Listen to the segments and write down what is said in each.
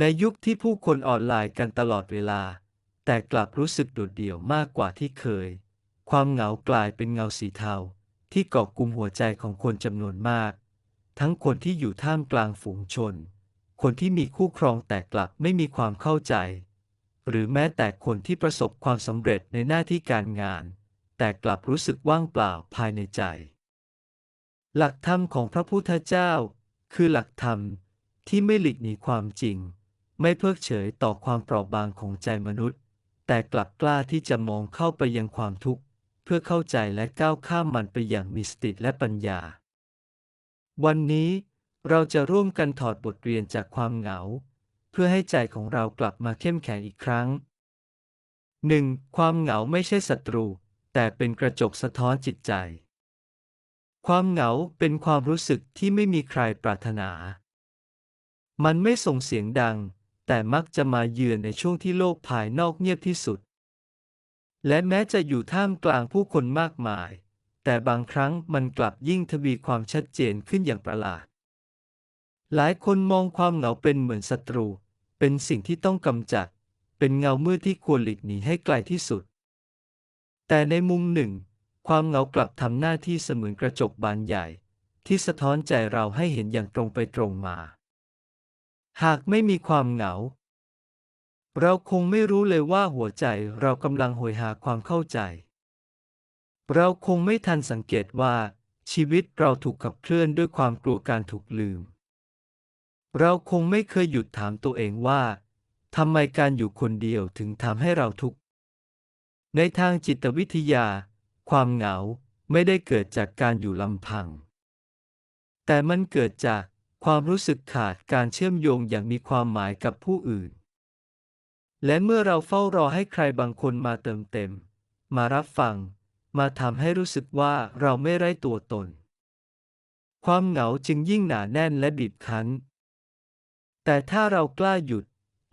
ในยุคที่ผู้คนออนไลน์กันตลอดเวลา แต่กลับรู้สึกโดดเดี่ยวมากกว่าที่เคย ความเหงากลายเป็นเงาสีเทา ที่เกาะกลุ่มหัวใจของคนจำนวนมาก ทั้งคนที่อยู่ท่ามกลางฝูงชน คนที่มีคู่ครองแต่กลับไม่มีความเข้าใจ หรือแม้แต่คนที่ประสบความสำเร็จในหน้าที่การงาน แต่กลับรู้สึกว่างเปล่าภายในใจ หลักธรรมของพระพุทธเจ้า คือหลักธรรมที่ไม่หลีกหนีความจริง ไม่เพิกเฉยต่อความเปราะบางของใจมนุษย์ แต่กลับกล้าที่จะมองเข้าไปยังความทุกข์ เพื่อเข้าใจและก้าวข้ามมันไปอย่างมีสติและปัญญา วันนี้เราจะร่วมกันถอดบทเรียนจากความเหงา เพื่อให้ใจของเรากลับมาเข้มแข็งอีกครั้ง 1. ความเหงาไม่ใช่ศัตรู แต่เป็นกระจกสะท้อนจิตใจ ความเหงาเป็นความรู้สึกที่ไม่มีใครปรารถนา มันไม่ส่งเสียงดัง แต่มักจะมาเยือนในช่วงที่โลกภายนอกเงียบที่สุด และแม้จะอยู่ท่ามกลางผู้คนมากมาย แต่บางครั้งมันกลับยิ่งทวีความชัดเจนขึ้นอย่างประหลาด หลายคนมองความเหงาเป็นเหมือนศัตรู เป็นสิ่งที่ต้องกำจัด เป็นเงามืดที่ควรหลีกหนีให้ไกลที่สุด แต่ในมุมหนึ่ง ความเหงากลับทำหน้าที่เสมือนกระจกบานใหญ่ ที่สะท้อนใจเราให้เห็นอย่างตรงไปตรงมา หากไม่มีความเหงา เราคงไม่รู้เลยว่าหัวใจเรากำลังโหยหาความเข้าใจ เราคงไม่ทันสังเกตว่า ชีวิตเราถูกขับเคลื่อนด้วยความกลัวการถูกลืม เราคงไม่เคยหยุดถามตัวเองว่าทำไมการอยู่คนเดียวถึงทำให้เราทุกข์ ในทางจิตวิทยา ความเหงาไม่ได้เกิดจากการอยู่ลำพัง แต่มันเกิดจาก ความรู้สึกขาดการเชื่อมโยงอย่างมีความหมายกับผู้อื่น และเมื่อเราเฝ้ารอให้ใครบางคนมาเติมเต็ม มารับฟัง มาทำให้รู้สึกว่าเราไม่ไร้ตัวตน ความเหงาจึงยิ่งหนาแน่นและบีบคั้น แต่ถ้าเรากล้าหยุด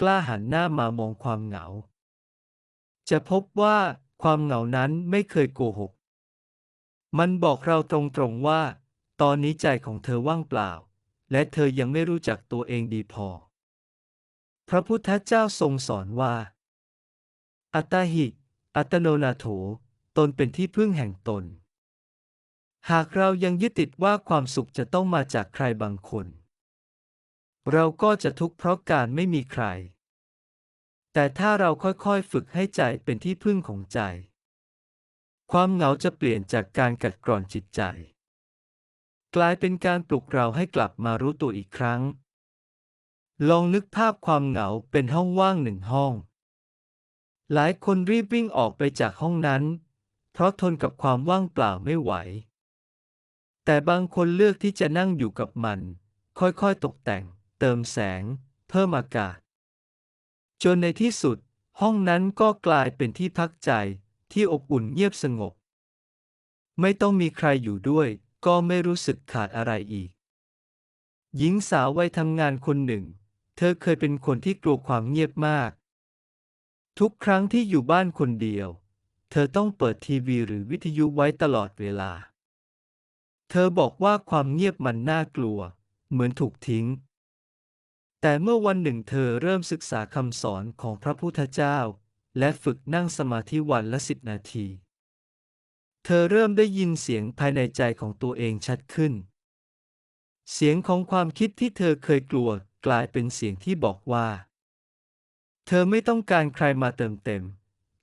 กล้าหันหน้ามามองความเหงา จะพบว่าความเหงานั้นไม่เคยโกหก มันบอกเราตรงๆว่า ตอนนี้ใจของเธอว่างเปล่า และเธอยังไม่รู้จักตัวเองดีพอ พระพุทธเจ้าทรงสอนว่า อัตาหิ อัตโนนาโถ ตนเป็นที่พึ่งแห่งตน หากเรายังยึดติดว่าความสุขจะต้องมาจากใครบางคน เราก็จะทุกข์เพราะการไม่มีใคร แต่ถ้าเราค่อยๆฝึกให้ใจเป็นที่พึ่งของใจ ความเหงาจะเปลี่ยนจากการกัดกร่อนจิตใจ กลายเป็นการปลุกเราให้กลับมารู้ตัวอีกครั้ง ลองนึกภาพความเหงาเป็นห้องว่างหนึ่งห้อง หลายคนรีบวิ่งออกไปจากห้องนั้น เพราะทนกับความว่างเปล่าไม่ไหว แต่บางคนเลือกที่จะนั่งอยู่กับมัน ค่อยๆตกแต่ง เติมแสง เพิ่มอากาศ จนในที่สุด ห้องนั้นก็กลายเป็นที่พักใจที่อบอุ่นเงียบสงบ ไม่ต้องมีใครอยู่ด้วย ก็ไม่รู้สึกขาดอะไรอีก หญิงสาววัยทำงานคนหนึ่ง เธอเคยเป็นคนที่กลัวความเงียบมาก ทุกครั้งที่อยู่บ้านคนเดียว เธอต้องเปิดทีวีหรือวิทยุไว้ตลอดเวลา เธอบอกว่าความเงียบมันน่ากลัว เหมือนถูกทิ้ง แต่เมื่อวันหนึ่งเธอเริ่มศึกษาคำสอนของพระพุทธเจ้า และฝึกนั่งสมาธิวันละสิบนาที ธอเริ่มได้ยินเสียงภายในใจของตัวเองชัดขึ้น เสียงของความคิดที่เธอเคยกลัวกลายเป็นเสียงที่บอกว่า เธอไม่ต้องการใครมาเติมเต็ม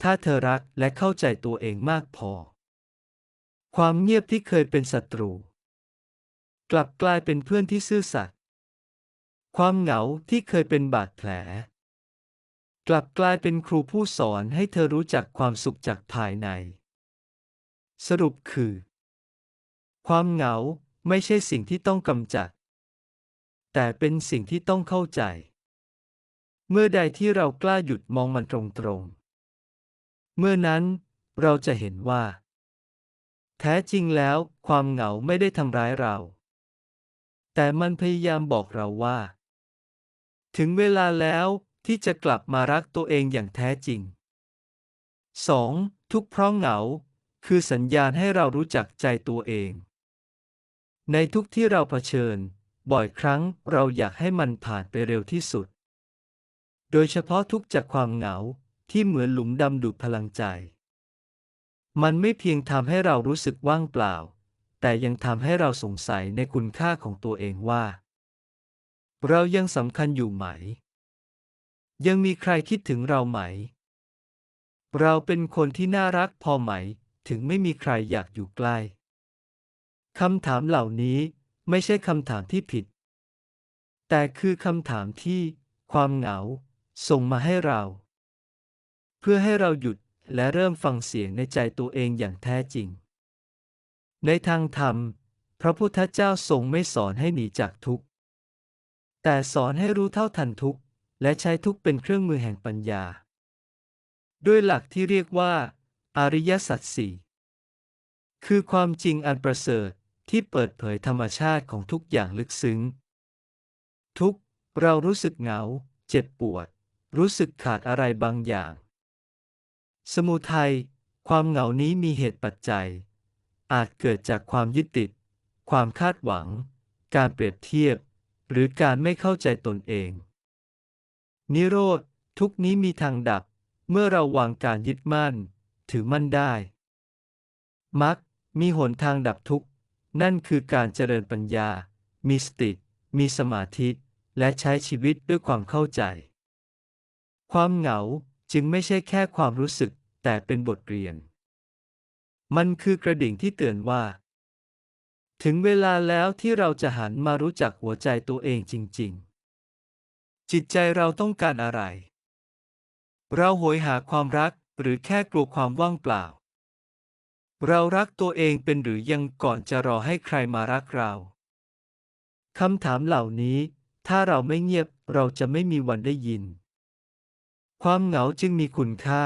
ถ้าเธอรักและเข้าใจตัวเองมากพอ ความเงียบที่เคยเป็นศัตรู กลับกลายเป็นเพื่อนที่ซื่อสัตย์ ความเหงาที่เคยเป็นบาดแผล กลับกลายเป็นครูผู้สอนให้เธอรู้จักความสุขจากภายใน สรุปคือ ความเหงาไม่ใช่สิ่งที่ต้องกำจัด แต่เป็นสิ่งที่ต้องเข้าใจ เมื่อใดที่เรากล้าหยุดมองมันตรงๆ เมื่อนั้นเราจะเห็นว่า แท้จริงแล้วความเหงาไม่ได้ทำร้ายเรา แต่มันพยายามบอกเราว่า ถึงเวลาแล้วที่จะกลับมารักตัวเองอย่างแท้จริง 2. ทุกเพราะเหงา คือสัญญาณให้เรารู้จักใจตัวเอง ในทุกที่เราเผชิญ บ่อยครั้งเราอยากให้มันผ่านไปเร็วที่สุด โดยเฉพาะทุกจากความเหงาที่เหมือนหลุมดำดูดพลังใจ มันไม่เพียงทำให้เรารู้สึกว่างเปล่า แต่ยังทำให้เราสงสัยในคุณค่าของตัวเองว่า เรายังสำคัญอยู่ไหม ยังมีใครคิดถึงเราไหม เราเป็นคนที่น่ารักพอไหม ถึงไม่มีใครอยากอยู่ใกล้คำถามเหล่านี้ไม่ใช่คำถามที่ผิด แต่คือคำถามที่ความเหงาส่งมาให้เรา เพื่อให้เราหยุดและเริ่มฟังเสียงในใจตัวเองอย่างแท้จริง ในทางธรรม พระพุทธเจ้าทรงไม่สอนให้หนีจากทุกข์ แต่สอนให้รู้เท่าทันทุกข์ และใช้ทุกข์เป็นเครื่องมือแห่งปัญญา ด้วยหลักที่เรียกว่า อริยสัจสี่คือความจริงอันประเสริฐที่เปิดเผยธรรมชาติของทุกอย่างลึกซึ้ง ทุกเรารู้สึกเหงา เจ็บปวด รู้สึกขาดอะไรบางอย่าง สมุทัยความเหงานี้มีเหตุปัจจัย อาจเกิดจากความยึดติด ความคาดหวัง การเปรียบเทียบ หรือการไม่เข้าใจตนเอง นิโรธ ทุกนี้มีทางดับ เมื่อเราวางการยึดมั่น ถือมั่นได้มักมีหนทางดับทุกข์ นั่นคือการเจริญปัญญา มีสติ มีสมาธิ และใช้ชีวิตด้วยความเข้าใจ ความเหงาจึงไม่ใช่แค่ความรู้สึก แต่เป็นบทเรียน มันคือกระดิ่งที่เตือนว่า ถึงเวลาแล้วที่เราจะหันมารู้จักหัวใจตัวเองจริง ๆ จิตใจเราต้องการอะไร เราโหยหาความรัก หรือแค่กลัวความว่างเปล่า เรารักตัวเองเป็นหรือยังก่อนจะรอให้ใครมารักเราคำถามเหล่านี้ ถ้าเราไม่เงียบเราจะไม่มีวันได้ยิน ความเหงาจึงมีคุณค่า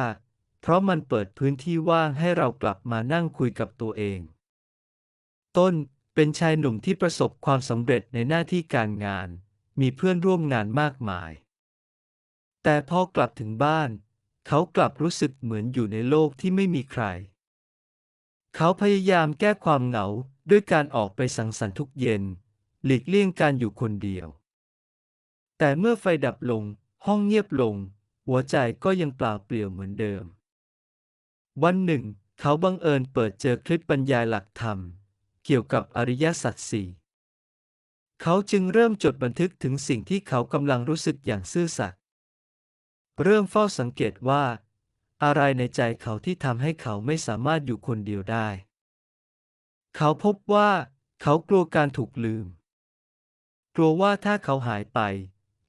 เพราะมันเปิดพื้นที่ว่างให้เรากลับมานั่งคุยกับตัวเอง ต้นเป็นชายหนุ่มที่ประสบความสำเร็จในหน้าที่การงาน มีเพื่อนร่วมงานมากมาย แต่พอกลับถึงบ้าน เขากลับรู้สึกเหมือนอยู่ในโลกที่ไม่มีใคร เขาพยายามแก้ความเหงาด้วยการออกไปสังสรรค์ทุกเย็น หลีกเลี่ยงการอยู่คนเดียว แต่เมื่อไฟดับลง ห้องเงียบลง หัวใจก็ยังเปล่าเปลี่ยวเหมือนเดิม วันหนึ่ง เขาบังเอิญเปิดเจอคลิปบรรยายหลักธรรม เกี่ยวกับอริยสัจสี่เขาจึงเริ่มจดบันทึกถึงสิ่งที่เขากำลังรู้สึกอย่างซื่อสัตย์ เริ่มเฝ้าสังเกตว่า อะไรในใจเขาที่ทำให้เขาไม่สามารถอยู่คนเดียวได้ เขาพบว่าเขากลัวการถูกลืม กลัวว่าถ้าเขาหายไป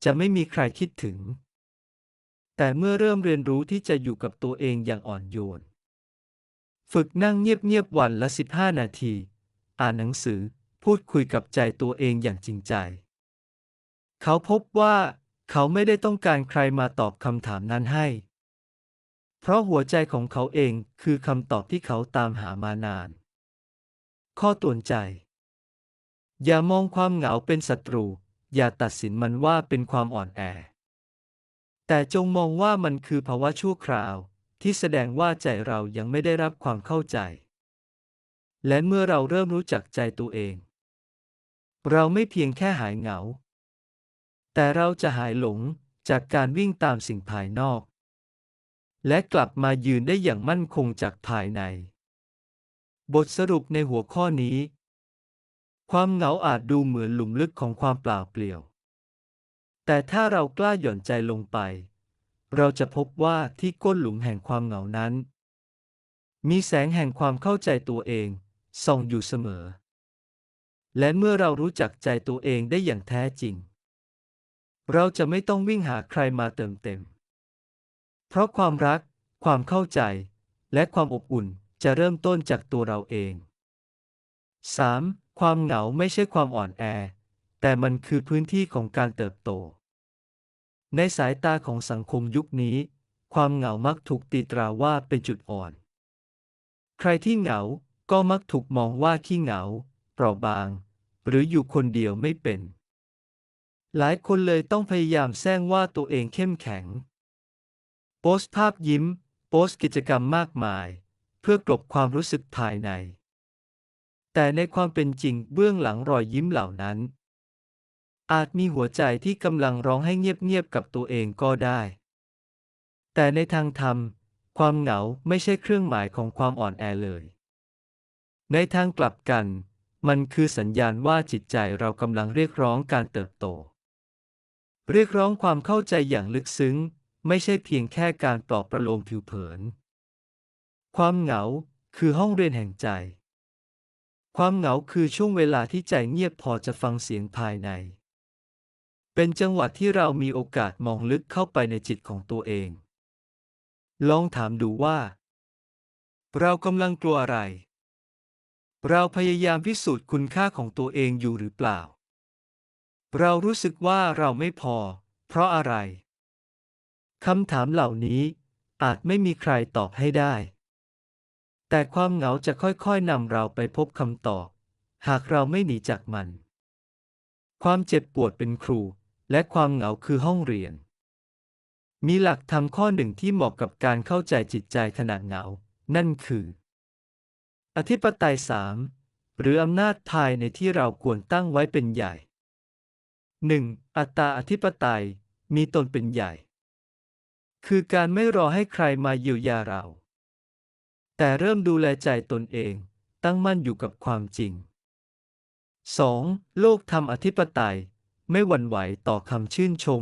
จะไม่มีใครคิดถึง แต่เมื่อเริ่มเรียนรู้ที่จะอยู่กับตัวเองอย่างอ่อนโยน ฝึกนั่งเงียบๆวันละ 15 นาที อ่านหนังสือพูดคุยกับใจตัวเองอย่างจริงใจ เขาพบว่า เขาไม่ได้ต้องการใครมาตอบคำถามนั้นให้ เพราะหัวใจของเขาเองคือคำตอบที่เขาตามหามานาน ข้อตวนใจ อย่ามองความเหงาเป็นศัตรู อย่าตัดสินมันว่าเป็นความอ่อนแอ แต่จงมองว่ามันคือภาวะชั่วคราว ที่แสดงว่าใจเรายังไม่ได้รับความเข้าใจ และเมื่อเราเริ่มรู้จักใจตัวเอง เราไม่เพียงแค่หายเหงา แต่เราจะหายหลงจากการวิ่งตามสิ่งภายนอก และกลับมายืนได้อย่างมั่นคงจากภายใน บทสรุปในหัวข้อนี้ ความเหงาอาจดูเหมือนหลุมลึกของความเปล่าเปลี่ยว แต่ถ้าเรากล้าหย่อนใจลงไป เราจะพบว่าที่ก้นหลุมแห่งความเหงานั้น มีแสงแห่งความเข้าใจตัวเองส่องอยู่เสมอ และเมื่อเรารู้จักใจตัวเองได้อย่างแท้จริง เราจะไม่ต้องวิ่งหาใครมาเติมเต็ม เพราะความรัก ความเข้าใจ และความอบอุ่นจะเริ่มต้นจากตัวเราเอง 3. ความเหงาไม่ใช่ความอ่อนแอ แต่มันคือพื้นที่ของการเติบโต ในสายตาของสังคมยุคนี้ ความเหงามักถูกตีตราว่าเป็นจุดอ่อน ใครที่เหงา ก็มักถูกมองว่าขี้เหงา เปราะบาง หรืออยู่คนเดียวไม่เป็น หลายคนเลยต้องพยายามแซงว่าตัวเองเข้มแข็ง โพสต์ภาพยิ้ม โพสต์กิจกรรมมากมาย เพื่อกลบความรู้สึกภายใน แต่ในความเป็นจริงเบื้องหลังรอยยิ้มเหล่านั้น อาจมีหัวใจที่กำลังร้องให้เงียบๆกับตัวเองก็ได้ แต่ในทางธรรม ความเหงาไม่ใช่เครื่องหมายของความอ่อนแอเลย ในทางกลับกัน มันคือสัญญาณว่าจิตใจเรากำลังเรียกร้องการเติบโต เรียกร้องความเข้าใจอย่างลึกซึ้ง ไม่ใช่เพียงแค่การปลอบประโลมผิวเผิน ความเหงาคือห้องเรียนแห่งใจ ความเหงาคือช่วงเวลาที่ใจเงียบพอจะฟังเสียงภายใน เป็นจังหวะที่เรามีโอกาสมองลึกเข้าไปในจิตของตัวเอง ลองถามดูว่า เรากำลังกลัวอะไร เราพยายามพิสูจน์คุณค่าของตัวเองอยู่หรือเปล่า เรารู้สึกว่าเราไม่พอ เพราะอะไร คำถามเหล่านี้อาจไม่มีใครตอบให้ได้ แต่ความเหงาจะค่อยๆนำเราไปพบคำตอบ หากเราไม่หนีจากมัน ความเจ็บปวดเป็นครู และความเหงาคือห้องเรียน มีหลักธรรมข้อหนึ่งที่เหมาะกับการเข้าใจจิตใจขณะเหงา นั่นคือ อธิปไตยสามหรืออำนาจภายในที่เราควรตั้งไว้เป็นใหญ่ 1. อัตตาอธิปไตย มีตนเป็นใหญ่ คือการไม่รอให้ใครมาเยียวยาเรา แต่เริ่มดูแลใจตนเอง ตั้งมั่นอยู่กับความจริง 2. โลกธรรมอธิปไตย ไม่หวั่นไหวต่อคำชื่นชม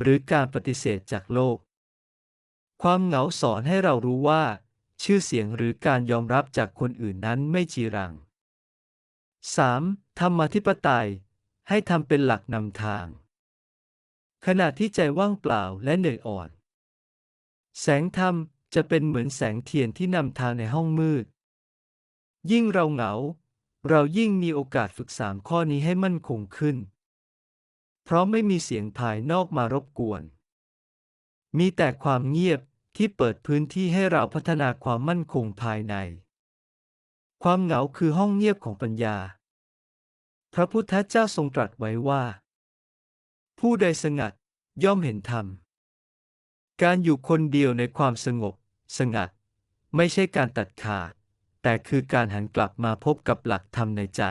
หรือการปฏิเสธจากโลก ความเหงาสอนให้เรารู้ว่า ชื่อเสียงหรือการยอมรับจากคนอื่นนั้นไม่จีรัง 3. ธรรมอธิปไตย ให้ทำเป็นหลักนำทาง ขณะที่ใจว่างเปล่าและเหนื่อยอ่อน แสงธรรมจะเป็นเหมือนแสงเทียนที่นำทางในห้องมืด ยิ่งเราเหงา เรายิ่งมีโอกาสฝึกสามข้อนี้ให้มั่นคงขึ้น เพราะไม่มีเสียงภายนอกมารบกวน มีแต่ความเงียบที่เปิดพื้นที่ให้เราพัฒนาความมั่นคงภายใน ความเหงาคือห้องเงียบของปัญญา พระพุทธเจ้าทรงตรัสไว้ว่า ผู้ใดสงัดย่อมเห็นธรรม การอยู่คนเดียวในความสงบ สงัด ไม่ใช่การตัดขาด แต่คือการหันกลับมาพบกับหลักธรรมในใจ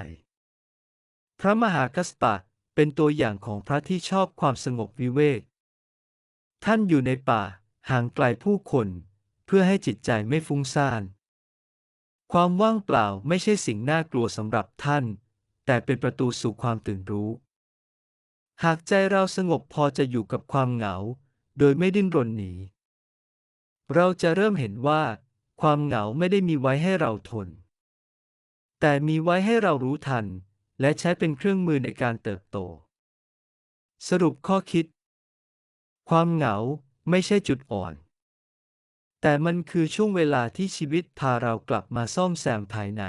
พระมหากัสปะเป็นตัวอย่างของพระที่ชอบความสงบวิเวก ท่านอยู่ในป่าห่างไกลผู้คน เพื่อให้จิตใจไม่ฟุ้งซ่าน ความว่างเปล่าไม่ใช่สิ่งน่ากลัวสำหรับท่าน แต่เป็นประตูสู่ความตื่นรู้ หากใจเราสงบพอจะอยู่กับความเหงา โดยไม่ดิ้นรนหนี เราจะเริ่มเห็นว่า ความเหงาไม่ได้มีไว้ให้เราทน แต่มีไว้ให้เรารู้ทัน และใช้เป็นเครื่องมือในการเติบโต สรุปข้อคิด ความเหงาไม่ใช่จุดอ่อน แต่มันคือช่วงเวลาที่ชีวิตพาเรากลับมาซ่อมแซมภายใน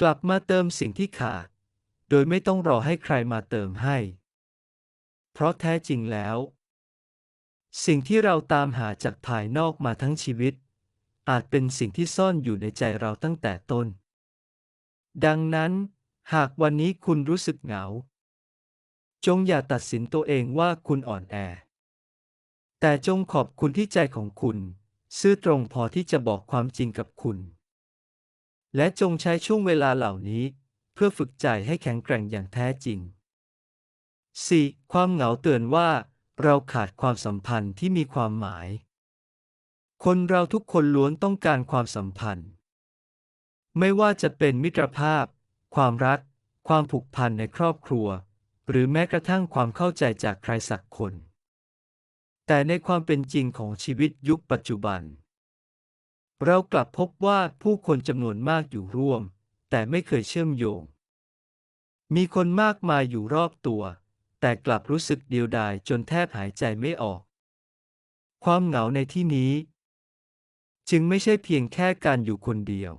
กลับมาเติมสิ่งที่ขาด โดยไม่ต้องรอให้ใครมาเติมให้ เพราะแท้จริงแล้ว สิ่งที่เราตามหาจากภายนอกมาทั้งชีวิต อาจเป็นสิ่งที่ซ่อนอยู่ในใจเราตั้งแต่ต้น ดังนั้น หากวันนี้คุณรู้สึกเหงา จงอย่าตัดสินตัวเองว่าคุณอ่อนแอ แต่จงขอบคุณที่ใจของคุณ ซื่อตรงพอที่จะบอกความจริงกับคุณ และจงใช้ช่วงเวลาเหล่านี้ เพื่อฝึกใจให้แข็งแกร่งอย่างแท้จริง 4. ความเหงาเตือนว่า เราขาดความสัมพันธ์ที่มีความหมาย คนเราทุกคนล้วนต้องการความสัมพันธ์ ไม่ว่าจะเป็นมิตรภาพ ความรัก ความผูกพันในครอบครัว หรือแม้กระทั่งความเข้าใจจากใครสักคน แต่ในความเป็นจริงของชีวิตยุคปัจจุบัน เรากลับพบว่าผู้คนจำนวนมากอยู่ร่วม แต่ไม่เคยเชื่อมโยง มีคนมากมายอยู่รอบตัว แต่กลับรู้สึกเดียวดายจนแทบหายใจไม่ออก ความเหงาในที่นี้ จึงไม่ใช่เพียงแค่การอยู่คนเดียว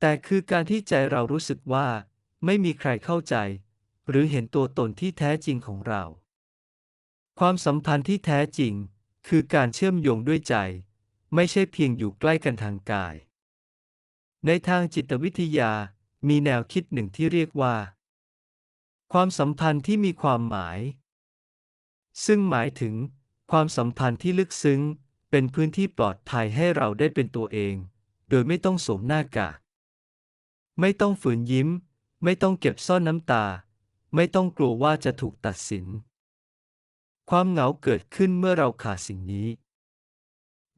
แต่คือการที่ใจเรารู้สึกว่า ไม่มีใครเข้าใจ หรือเห็นตัวตนที่แท้จริงของเรา ความสัมพันธ์ที่แท้จริง คือการเชื่อมโยงด้วยใจ ไม่ใช่เพียงอยู่ใกล้กันทางกาย ในทางจิตวิทยา มีแนวคิดหนึ่งที่เรียกว่า ความสัมพันธ์ที่มีความหมาย ซึ่งหมายถึง ความสัมพันธ์ที่ลึกซึ้ง เป็นพื้นที่ปลอดภัยให้เราได้เป็นตัวเอง โดยไม่ต้องสวมหน้ากาก ไม่ต้องฝืนยิ้ม ไม่ต้องเก็บซ่อนน้ำตา ไม่ต้องกลัวว่าจะถูกตัดสิน ความเหงาเกิดขึ้นเมื่อเราขาดสิ่งนี้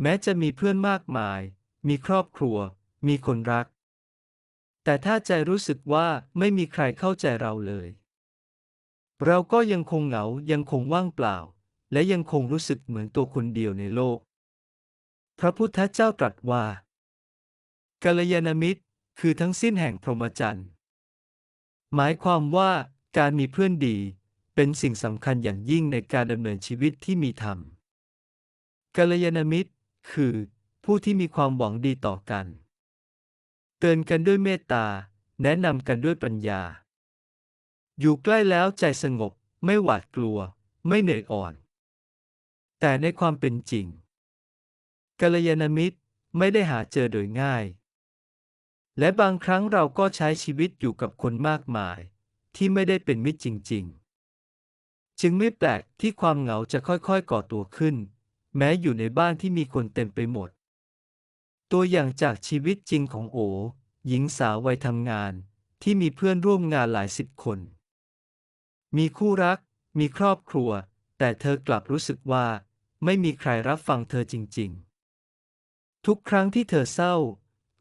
แม้จะมีเพื่อนมากมาย มีครอบครัว มีคนรัก แต่ถ้าใจรู้สึกว่าไม่มีใครเข้าใจเราเลย เราก็ยังคงเหงา ยังคงว่างเปล่า และยังคงรู้สึกเหมือนตัวคนเดียวในโลก พระพุทธเจ้าตรัสว่ากัลยาณมิตร คือทั้งสิ้นแห่งพรหมจรรย์ หมายความว่าการมีเพื่อนดี เป็นสิ่งสำคัญอย่างยิ่งในการดำเนินชีวิตที่มีธรรมกัลยาณมิตร คือ ผู้ที่มีความหวังดีต่อกัน เตือนกันด้วยเมตตา แนะนำกันด้วยปัญญา อยู่ใกล้แล้วใจสงบ ไม่หวาดกลัว ไม่เหนื่อยอ่อน แต่ในความเป็นจริงกัลยาณมิตรไม่ได้หาเจอโดยง่าย และบางครั้งเราก็ใช้ชีวิตอยู่กับคนมากมาย ที่ไม่ได้เป็นมิตรจริง ๆ จึงไม่แปลกที่ความเหงาจะค่อยๆ ก่อตัวขึ้น แม้อยู่ในบ้านที่มีคนเต็มไปหมด ตัวอย่างจากชีวิตจริงของโอ หญิงสาววัยทำงาน ที่มีเพื่อนร่วมงานหลายสิบคน มีคู่รัก มีครอบครัว แต่เธอกลับรู้สึกว่า ไม่มีใครรับฟังเธอจริง ๆ ทุกครั้งที่เธอเศร้า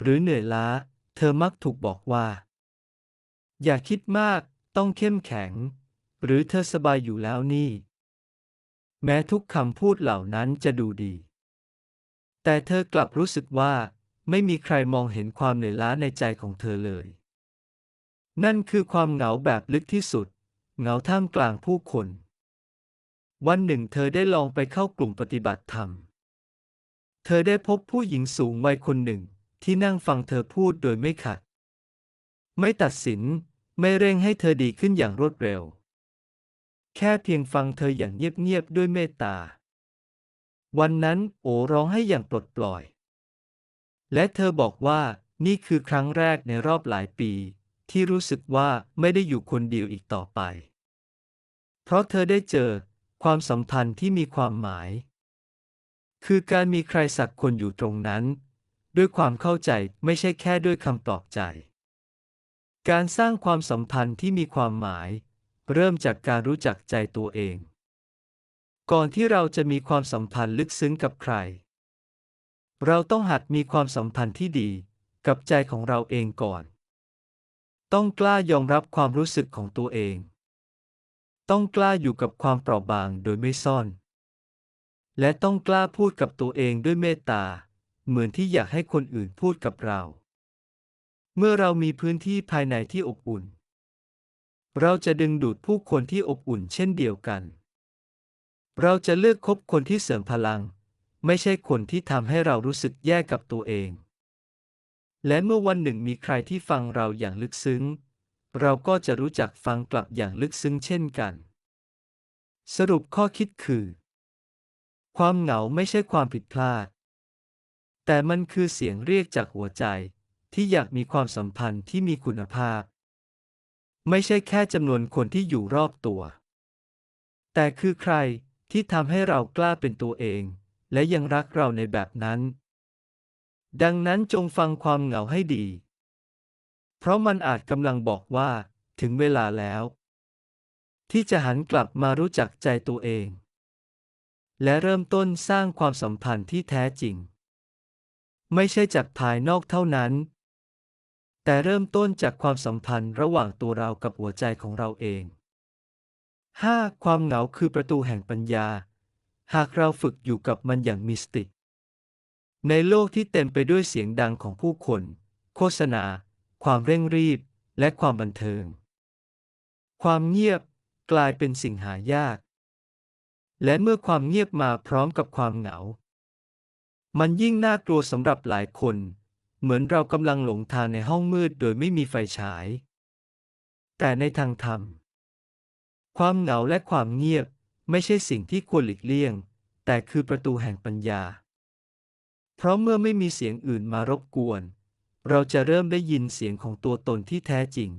หรือเหนื่อยล้า เธอมักถูกบอกว่า อย่าคิดมาก ต้องเข้มแข็ง หรือเธอสบายอยู่แล้วนี่ แม้ทุกคำพูดเหล่านั้นจะดูดี แต่เธอกลับรู้สึกว่า ไม่มีใครมองเห็นความเหนื่อยล้าในใจของเธอเลย นั่นคือความเหงาแบบลึกที่สุด เหงาท่ามกลางผู้คน วันหนึ่งเธอได้ลองไปเข้ากลุ่มปฏิบัติธรรม เธอได้พบผู้หญิงสูงวัยคนหนึ่งที่นั่งฟังเธอพูดโดยไม่ขัด ไม่ตัดสิน ไม่เร่งให้เธอดีขึ้นอย่างรวดเร็ว แค่เพียงฟังเธออย่างเงียบๆด้วยเมตตา วันนั้นโอร้องให้อย่างปลดปล่อย และเธอบอกว่านี่คือครั้งแรกในรอบหลายปี ที่รู้สึกว่าไม่ได้อยู่คนเดียวอีกต่อไป เพราะเธอได้เจอความสัมพันธ์ที่มีความหมาย คือการมีใครสักคนอยู่ตรงนั้น ด้วยความเข้าใจไม่ใช่แค่ด้วยคำปลอบใจ การสร้างความสัมพันธ์ที่มีความหมาย เริ่มจากการรู้จักใจตัวเอง ก่อนที่เราจะมีความสัมพันธ์ลึกซึ้งกับใคร เราต้องหัดมีความสัมพันธ์ที่ดี กับใจของเราเองก่อน ต้องกล้ายอมรับความรู้สึกของตัวเอง ต้องกล้าอยู่กับความเปราะบางโดยไม่ซ่อน และต้องกล้าพูดกับตัวเองด้วยเมตตา เหมือนที่อยากให้คนอื่นพูดกับเรา เมื่อเรามีพื้นที่ภายในที่อบอุ่น เราจะดึงดูดผู้คนที่อบอุ่นเช่นเดียวกัน เราจะเลือกคบคนที่เสริมพลัง ไม่ใช่คนที่ทำให้เรารู้สึกแย่กับตัวเอง และเมื่อวันหนึ่งมีใครที่ฟังเราอย่างลึกซึ้ง เราก็จะรู้จักฟังกลับอย่างลึกซึ้งเช่นกัน สรุปข้อคิดคือ ความเหงาไม่ใช่ความผิดพลาด แต่มันคือเสียงเรียกจากหัวใจที่อยากมีความสัมพันธ์ที่มีคุณภาพ ไม่ใช่แค่จำนวนคนที่อยู่รอบตัว แต่คือใครที่ทำให้เรากล้าเป็นตัวเอง และยังรักเราในแบบนั้น ดังนั้นจงฟังความเหงาให้ดี เพราะมันอาจกำลังบอกว่า ถึงเวลาแล้ว ที่จะหันกลับมารู้จักใจตัวเอง และเริ่มต้นสร้างความสัมพันธ์ที่แท้จริง ไม่ใช่จากภายนอกเท่านั้น แต่เริ่มต้นจากความสัมพันธ์ระหว่างตัวเรากับหัวใจของเราเอง 5. ความเหงาคือประตูแห่งปัญญา หากเราฝึกอยู่กับมันอย่างมีสติ ในโลกที่เต็มไปด้วยเสียงดังของผู้คน โฆษณา ความเร่งรีบ และความบันเทิง ความเงียบกลายเป็นสิ่งหายาก และเมื่อความเงียบมาพร้อมกับความเหงา มันยิ่งน่ากลัวสำหรับหลายคน เหมือนเรากำลังหลงทางในห้องมืดโดยไม่มีไฟฉาย แต่ในทางธรรม ความเหงาและความเงียบไม่ใช่สิ่งที่ควรหลีกเลี่ยง แต่คือประตูแห่งปัญญา เพราะเมื่อไม่มีเสียงอื่นมารบกวน เราจะเริ่มได้ยินเสียงของตัวตนที่แท้จริง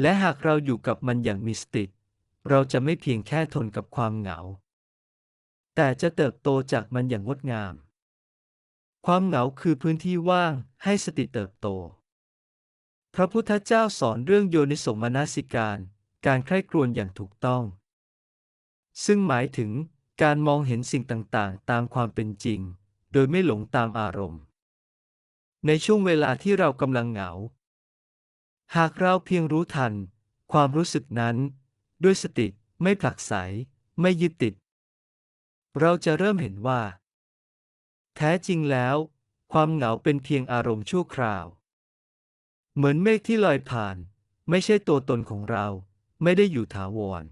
และหากเราอยู่กับมันอย่างมีสติ เราจะไม่เพียงแค่ทนกับความเหงา แต่จะเติบโตจากมันอย่างงดงาม ความเหงาคือพื้นที่ว่างให้สติเติบโต พระพุทธเจ้าสอนเรื่องโยนิสมนสิการ การใคร่ครวญอย่างถูกต้อง ซึ่งหมายถึงการมองเห็นสิ่งต่างๆ ตามความเป็นจริง โดยไม่หลงตามอารมณ์ ในช่วงเวลาที่เรากำลังเหงา หากเราเพียงรู้ทัน ความรู้สึกนั้น ด้วยสติไม่ผลักไสไม่ยึดติด เราจะเริ่มเห็นว่า แท้จริงแล้ว ความเหงาเป็นเพียงอารมณ์ชั่วคราว เหมือนเมฆที่ลอยผ่าน ไม่ใช่ตัวตนของเรา ไม่ได้อยู่ถาวร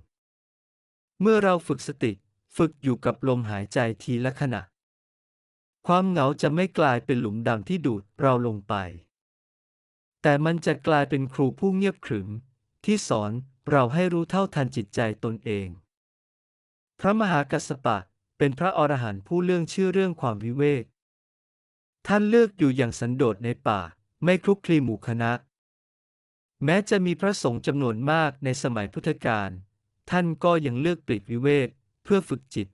เมื่อเราฝึกสติฝึกอยู่กับลมหายใจทีละขณะ ความเหงาจะไม่กลายเป็นหลุมดำที่ดูดเราลงไป แต่มันจะกลายเป็นครูผู้เงียบขรึม ที่สอนเราให้รู้เท่าทันจิตใจตนเอง พระมหากัสสปะ เป็นพระอรหันต์ผู้เรื่องชื่อเรื่องความวิเวก ท่านเลือกอยู่อย่างสันโดษในป่า ไม่คลุกคลีหมู่คณะ แม้จะมีพระสงฆ์จำนวนมากในสมัยพุทธกาล ท่านก็ยังเลือกปลีกวิเวกเพื่อฝึกจิต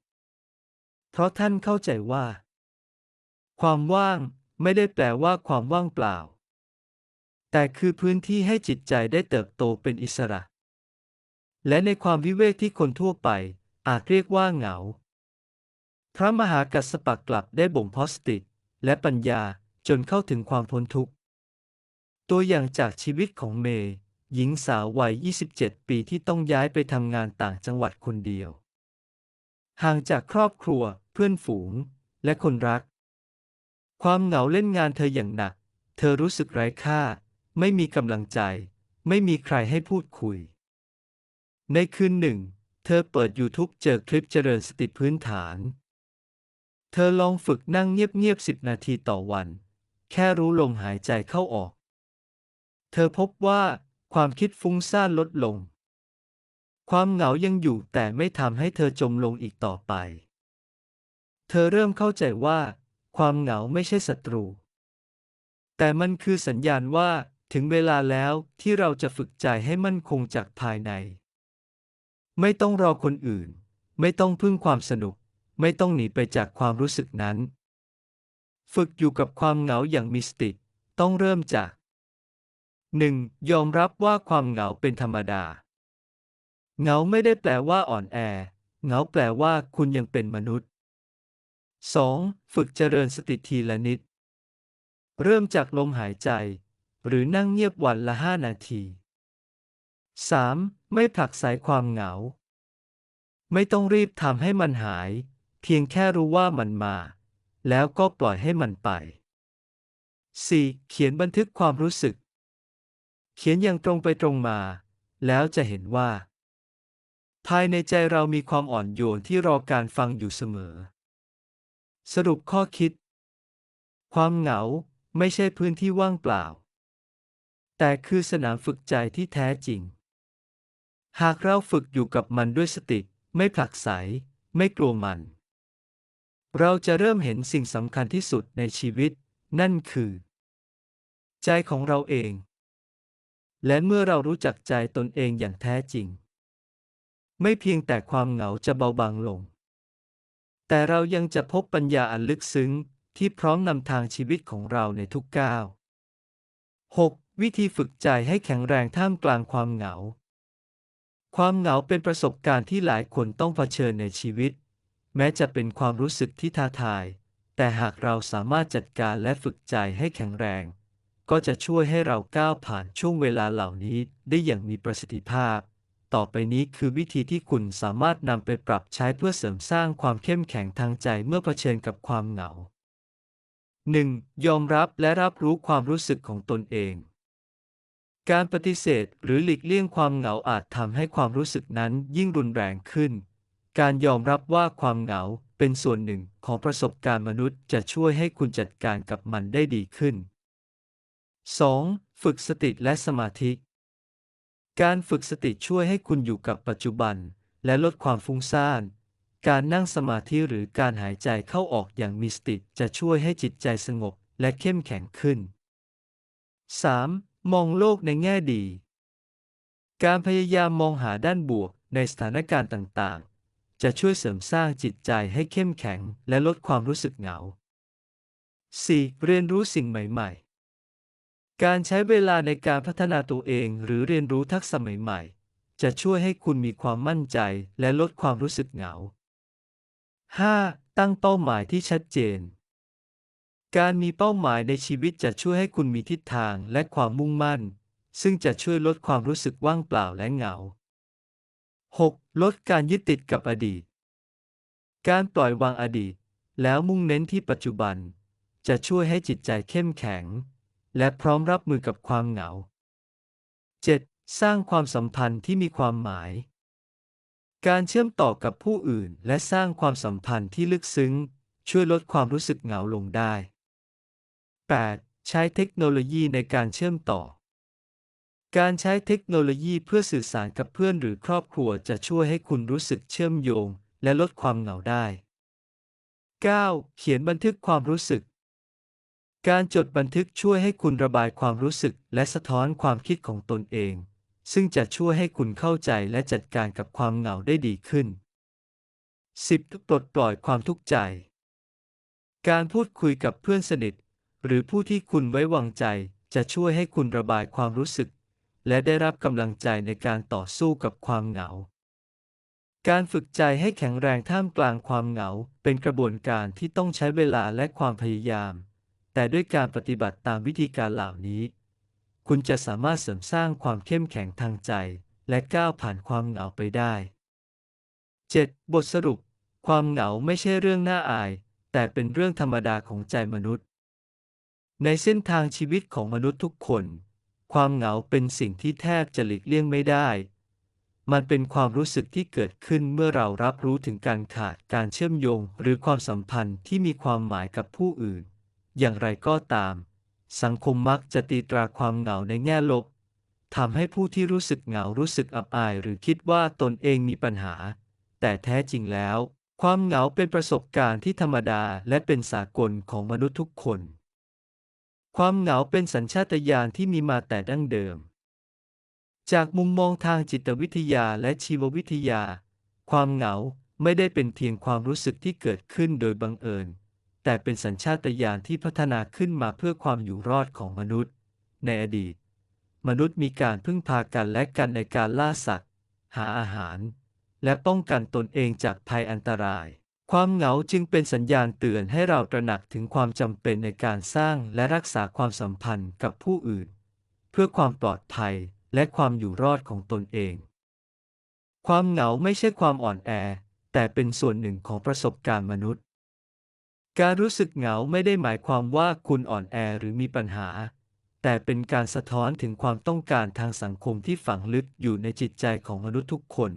เพราะท่านเข้าใจว่า ความว่างไม่ได้แปลว่าความว่างเปล่า แต่คือพื้นที่ให้จิตใจได้เติบโตเป็นอิสระ และในความวิเวกที่คนทั่วไปอาจเรียกว่าเหงา พระมหากัสสปะกลับได้บ่มเพาะสติ และปัญญาจนเข้าถึงความพ้นทุกข์ ตัวอย่างจากชีวิตของเมย์หญิงสาววัย 27 ปีที่ต้องย้ายไปทำงานต่างจังหวัดคนเดียว ห่างจากครอบครัว เพื่อนฝูง และคนรัก ความเหงาเล่นงานเธออย่างหนัก เธอรู้สึกไร้ค่า ไม่มีกำลังใจ ไม่มีใครให้พูดคุย ในคืนหนึ่ง เธอเปิด YouTube เจอคลิปเจริญสติพื้นฐาน เธอลองฝึกนั่งเงียบๆสิบนาทีต่อวัน แค่รู้ลมหายใจเข้าออก เธอพบว่าความคิดฟุ้งซ่านลดลง ความเหงายังอยู่แต่ไม่ทำให้เธอจมลงอีกต่อไป เธอเริ่มเข้าใจว่า ความเหงาไม่ใช่ศัตรู แต่มันคือสัญญาณว่าถึงเวลาแล้วที่เราจะฝึกใจให้มั่นคงจากภายใน ไม่ต้องรอคนอื่น ไม่ต้องพึ่งความสนุก ไม่ต้องหนีไปจากความรู้สึกนั้น ฝึกอยู่กับความเหงาอย่างมีสติ ต้องเริ่มจาก 1. ยอมรับว่าความเหงาเป็นธรรมดา เหงาไม่ได้แปลว่าอ่อนแอ เหงาแปลว่าคุณยังเป็นมนุษย์ 2. ฝึกเจริญสติทีละนิด เริ่มจากลมหายใจ หรือนั่งเงียบวันละห้านาที 3. ไม่ผลักไสความเหงา ไม่ต้องรีบทำให้มันหาย เพียงแค่รู้ว่ามันมา แล้วก็ปล่อยให้มันไป 4. เขียนบันทึกความรู้สึก เขียนอย่างตรงไปตรงมา แล้วจะเห็นว่า ภายในใจเรามีความอ่อนโยนที่รอการฟังอยู่เสมอ สรุปข้อคิด ความเหงาไม่ใช่พื้นที่ว่างเปล่า แต่คือสนามฝึกใจที่แท้จริง หากเราฝึกอยู่กับมันด้วยสติ ไม่ผลักไส ไม่กลัวมัน เราจะเริ่มเห็นสิ่งสำคัญที่สุดในชีวิต นั่นคือ ใจของเราเอง และเมื่อเรารู้จักใจตนเองอย่างแท้จริง ไม่เพียงแต่ความเหงาจะเบาบางลง แต่เรายังจะพบปัญญาอันลึกซึ้งที่พร้อมนำทางชีวิตของเราในทุกก้าว 6. วิธีฝึกใจให้แข็งแรงท่ามกลางความเหงา ความเหงาเป็นประสบการณ์ที่หลายคนต้องเผชิญในชีวิต แม้จะเป็นความรู้สึกที่ท้าทาย แต่หากเราสามารถจัดการและฝึกใจให้แข็งแรง ก็จะช่วยให้เราก้าวผ่านช่วงเวลาเหล่านี้ได้อย่างมีประสิทธิภาพ ต่อไปนี้คือวิธีที่คุณสามารถนำไปปรับใช้เพื่อเสริมสร้างความเข้มแข็งทางใจเมื่อเผชิญกับความเหงา 1. ยอมรับและรับรู้ความรู้สึกของตนเอง การปฏิเสธหรือหลีกเลี่ยงความเหงาอาจทำให้ความรู้สึกนั้นยิ่งรุนแรงขึ้น การยอมรับว่าความเหงาเป็นส่วนหนึ่งของประสบการณ์มนุษย์จะช่วยให้คุณจัดการกับมันได้ดีขึ้น 2. ฝึกสติและสมาธิ การฝึกสติช่วยให้คุณอยู่กับปัจจุบัน และลดความฟุ้งซ่าน การนั่งสมาธิหรือการหายใจเข้าออกอย่างมีสติจะช่วยให้จิตใจสงบและเข้มแข็งขึ้น 3. มองโลกในแง่ดี การพยายามมองหาด้านบวกในสถานการณ์ต่างๆ จะช่วยเสริมสร้างจิตใจให้เข้มแข็งและลดความรู้สึกเหงา 4. เรียนรู้สิ่งใหม่ ๆ การใช้เวลาในการพัฒนาตัวเองหรือเรียนรู้ทักษะใหม่ ๆ จะช่วยให้คุณมีความมั่นใจและลดความรู้สึกเหงา 5. ตั้งเป้าหมายที่ชัดเจน การมีเป้าหมายในชีวิตจะช่วยให้คุณมีทิศทางและความมุ่งมั่น ซึ่งจะช่วยลดความรู้สึกว่างเปล่าและเหงา 6. ลดการยึดติดกับอดีต การปล่อยวางอดีต แล้วมุ่งเน้นที่ปัจจุบัน จะช่วยให้จิตใจเข้มแข็ง และพร้อมรับมือกับความเหงา 7. สร้างความสัมพันธ์ที่มีความหมาย การเชื่อมต่อกับผู้อื่น และสร้างความสัมพันธ์ที่ลึกซึ้ง ช่วยลดความรู้สึกเหงาลงได้ 8. ใช้เทคโนโลยีในการเชื่อมต่อ การใช้เทคโนโลยีเพื่อสื่อสารกับเพื่อนหรือครอบครัวจะช่วยให้คุณรู้สึกเชื่อมโยง และลดความเหงาได้ 9. เขียนบันทึกความรู้สึก การจดบันทึกช่วยให้คุณระบายความรู้สึก และสะท้อนความคิดของตนเอง ซึ่งจะช่วยให้คุณเข้าใจและจัดการกับความเหงาได้ดีขึ้น 10. ปลดปล่อยความทุกข์ใจ การพูดคุยกับเพื่อนสนิท หรือผู้ที่คุณไว้วางใจ จะช่วยให้คุณระบายความรู้สึก และได้รับกำลังใจในการต่อสู้กับความเหงา การฝึกใจให้แข็งแรงท่ามกลางความเหงา เป็นกระบวนการที่ต้องใช้เวลาและความพยายาม แต่ด้วยการปฏิบัติตามวิธีการเหล่านี้ คุณจะสามารถเสริมสร้างความเข้มแข็งทางใจ และก้าวผ่านความเหงาไปได้ 7. บทสรุป ความเหงาไม่ใช่เรื่องน่าอาย แต่เป็นเรื่องธรรมดาของใจมนุษย์ ในเส้นทางชีวิตของมนุษย์ทุกคน ความเหงาเป็นสิ่งที่แทบจะหลีกเลี่ยงไม่ได้ มันเป็นความรู้สึกที่เกิดขึ้นเมื่อเรารับรู้ถึงการขาดการเชื่อมโยง หรือความสัมพันธ์ที่มีความหมายกับผู้อื่น อย่างไรก็ตาม สังคมมักจะตีตราความเหงาในแง่ลบทำให้ผู้ที่รู้สึกเหงารู้สึกอับอาย หรือคิดว่าตนเองมีปัญหา แต่แท้จริงแล้ว ความเหงาเป็นประสบการณ์ที่ธรรมดาและเป็นสากลของมนุษย์ทุกคน ความเหงาเป็นสัญชาตญาณที่มีมาแต่ดั้งเดิม จากมุมมองทางจิตวิทยาและชีววิทยา ความเหงาไม่ได้เป็นเพียงความรู้สึกที่เกิดขึ้นโดยบังเอิญ แต่เป็นสัญชาตญาณที่พัฒนาขึ้นมาเพื่อความอยู่รอดของมนุษย์ ในอดีต มนุษย์มีการพึ่งพากันและกันในการล่าสัตว์ หาอาหาร และป้องกันตนเองจากภัยอันตราย ความเหงาจึงเป็นสัญญาณเตือนให้เราตระหนักถึงความจำเป็นในการสร้างและรักษาความสัมพันธ์กับผู้อื่น เพื่อความปลอดภัยและความอยู่รอดของตนเอง ความเหงาไม่ใช่ความอ่อนแอ แต่เป็นส่วนหนึ่งของประสบการณ์มนุษย์ การรู้สึกเหงาไม่ได้หมายความว่าคุณอ่อนแอหรือมีปัญหา แต่เป็นการสะท้อนถึงความต้องการทางสังคมที่ฝังลึกอยู่ในจิตใจของมนุษย์ทุกคน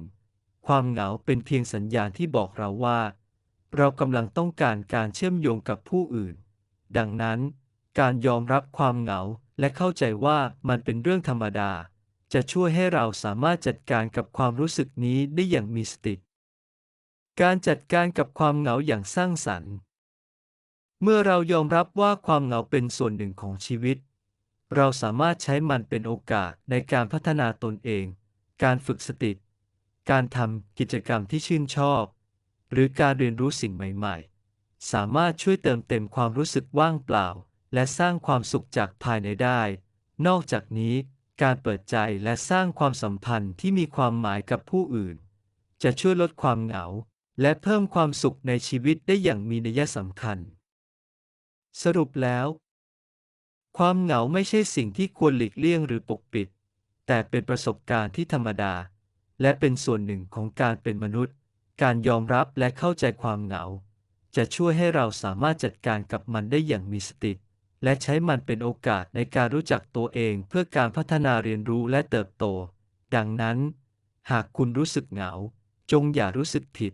ความเหงาเป็นเพียงสัญญาณที่บอกเราว่า เรากำลังต้องการการเชื่อมโยงกับผู้อื่น ดังนั้น การยอมรับความเหงาและเข้าใจว่ามันเป็นเรื่องธรรมดา จะช่วยให้เราสามารถจัดการกับความรู้สึกนี้ได้อย่างมีสติ การจัดการกับความเหงาอย่างสร้างสรรค์ เมื่อเรายอมรับว่าความเหงาเป็นส่วนหนึ่งของชีวิต เราสามารถใช้มันเป็นโอกาสในการพัฒนาตนเอง การฝึกสติ การทำกิจกรรมที่ชื่นชอบ หรือการเรียนรู้สิ่งใหม่ๆ สามารถช่วยเติมเต็มความรู้สึกว่างเปล่า และสร้างความสุขจากภายในได้ นอกจากนี้การเปิดใจและสร้างความสัมพันธ์ที่มีความหมายกับผู้อื่น จะช่วยลดความเหงา และเพิ่มความสุขในชีวิตได้อย่างมีนัยสำคัญ สรุปแล้ว ความเหงาไม่ใช่สิ่งที่ควรหลีกเลี่ยงหรือปกปิด แต่เป็นประสบการณ์ที่ธรรมดา และเป็นส่วนหนึ่งของการเป็นมนุษย์ การยอมรับและเข้าใจความเหงา จะช่วยให้เราสามารถจัดการกับมันได้อย่างมีสติ และใช้มันเป็นโอกาสในการรู้จักตัวเองเพื่อการพัฒนาเรียนรู้และเติบโต ดังนั้น หากคุณรู้สึกเหงา จงอย่ารู้สึกผิด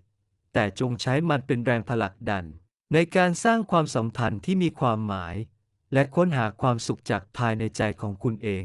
แต่จงใช้มันเป็นแรงผลักดัน ในการสร้างความสัมพันธ์ที่มีความหมาย และค้นหาความสุขจากภายในใจของคุณเอง